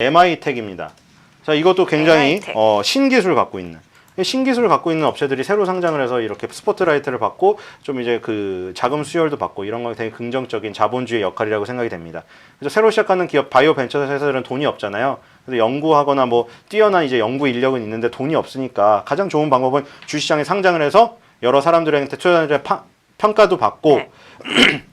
MI텍입니다. 자, 이것도 굉장히 MI텍. 어, 신기술을 갖고 있는 신기술을 갖고 있는 업체들이 새로 상장을 해서 이렇게 스포트라이트를 받고 좀 이제 그 자금 수혈도 받고 이런 거 되게 긍정적인 자본주의 역할이라고 생각이 됩니다. 그래서 새로 시작하는 기업 바이오 벤처 회사들은 돈이 없잖아요. 그래서 연구하거나 뭐 뛰어난 이제 연구 인력은 있는데 돈이 없으니까 가장 좋은 방법은 주시장에 상장을 해서 여러 사람들한테 투자자들의 파- 평가도 받고 네.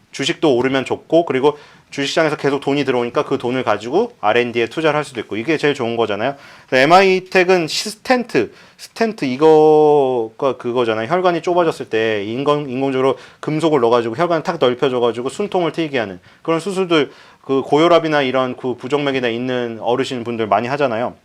주식도 오르면 좋고 그리고 주식시장에서 계속 돈이 들어오니까 그 돈을 가지고 R&D에 투자를 할 수도 있고 이게 제일 좋은 거잖아요. MI텍은 스텐트, 스텐트 이거가 그거잖아요. 혈관이 좁아졌을 때 인공 인공적으로 금속을 넣어가지고 혈관을 탁 넓혀줘가지고 숨통을 트이게 하는 그런 수술들 그 고혈압이나 이런 그 부정맥이나 있는 어르신 분들 많이 하잖아요.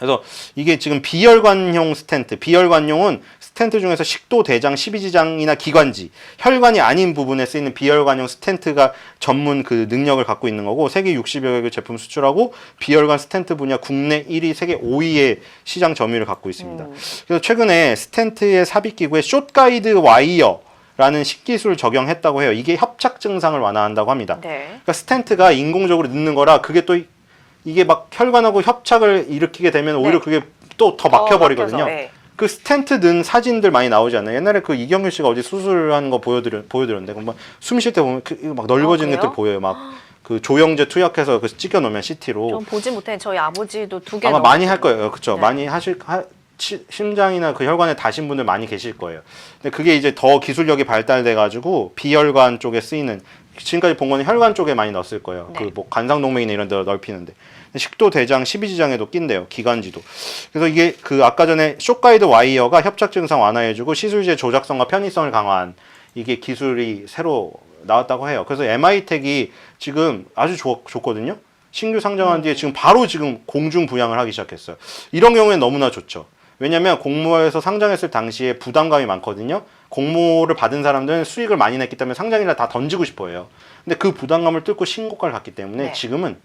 그래서 이게 지금 비혈관용 스텐트, 비혈관용은 스텐트 중에서 식도, 대장, 십이지장이나 기관지, 혈관이 아닌 부분에 쓰이는 비혈관용 스텐트가 전문 그 능력을 갖고 있는 거고 세계 60여 개 제품 수출하고 비혈관 스텐트 분야 국내 1위, 세계 5위의 시장 점유율을 갖고 있습니다. 그래서 최근에 스텐트의 삽입 기구에 숏가이드 와이어 라는 식기술 적용했다고 해요. 이게 협착 증상을 완화한다고 합니다. 네. 그러니까 스텐트가 인공적으로 넣는 거라 그게 또 이- 이게 막 혈관하고 협착을 일으키게 되면 오히려 네. 그게 또 더 막혀버리거든요. 네. 그 스텐트 넣은 사진들 많이 나오지 않나요? 옛날에 그 이경규 씨가 어디 수술하는 거 보여드려 보여드렸는데 그막 숨 쉴 때 보면 그, 막 넓어지는 아? 것들 보여요. 막 그 조영제 투약해서 그 찍혀 놓으면 CT로 좀 보지 못해 저희 아버지도 두 개. 아마 많이 할 거예요. 그렇죠. 네. 많이 하실 하, 치- 심장이나 그 혈관에 다신 분들 많이 계실 거예요. 근데 그게 이제 더 기술력이 발달돼 가지고 비혈관 쪽에 쓰이는 지금까지 본 거는 혈관 쪽에 많이 넣었을 거예요. 네. 그뭐 간상동맥이나 이런 데 넓히는데 식도, 대장, 십이지장에도 낀대요. 기관지도. 그래서 이게 그 아까 전에 쇼가이드 와이어가 협착 증상 완화해주고 시술지의 조작성과 편의성을 강화한 이게 기술이 새로 나왔다고 해요. 그래서 MI텍이 지금 아주 좋, 좋거든요. 신규 상장한 뒤에 지금 바로 지금 공중 부양을 하기 시작했어요. 이런 경우에 너무나 좋죠. 왜냐면 공모에서 상장했을 당시에 부담감이 많거든요. 공모를 받은 사람들은 수익을 많이 냈기 때문에 상장이라 다 던지고 싶어요. 근데 그 부담감을 뚫고 신고가를 갔기 때문에 네. 지금은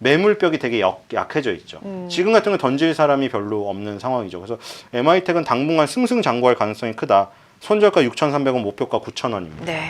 매물벽이 되게 약, 약해져 있죠. 음. 지금 같은 거 던질 사람이 별로 없는 상황이죠. 그래서 MI텍은 당분간 승승장구할 가능성이 크다. 손절가 6,300원, 목표가 9,000원입니다. 네.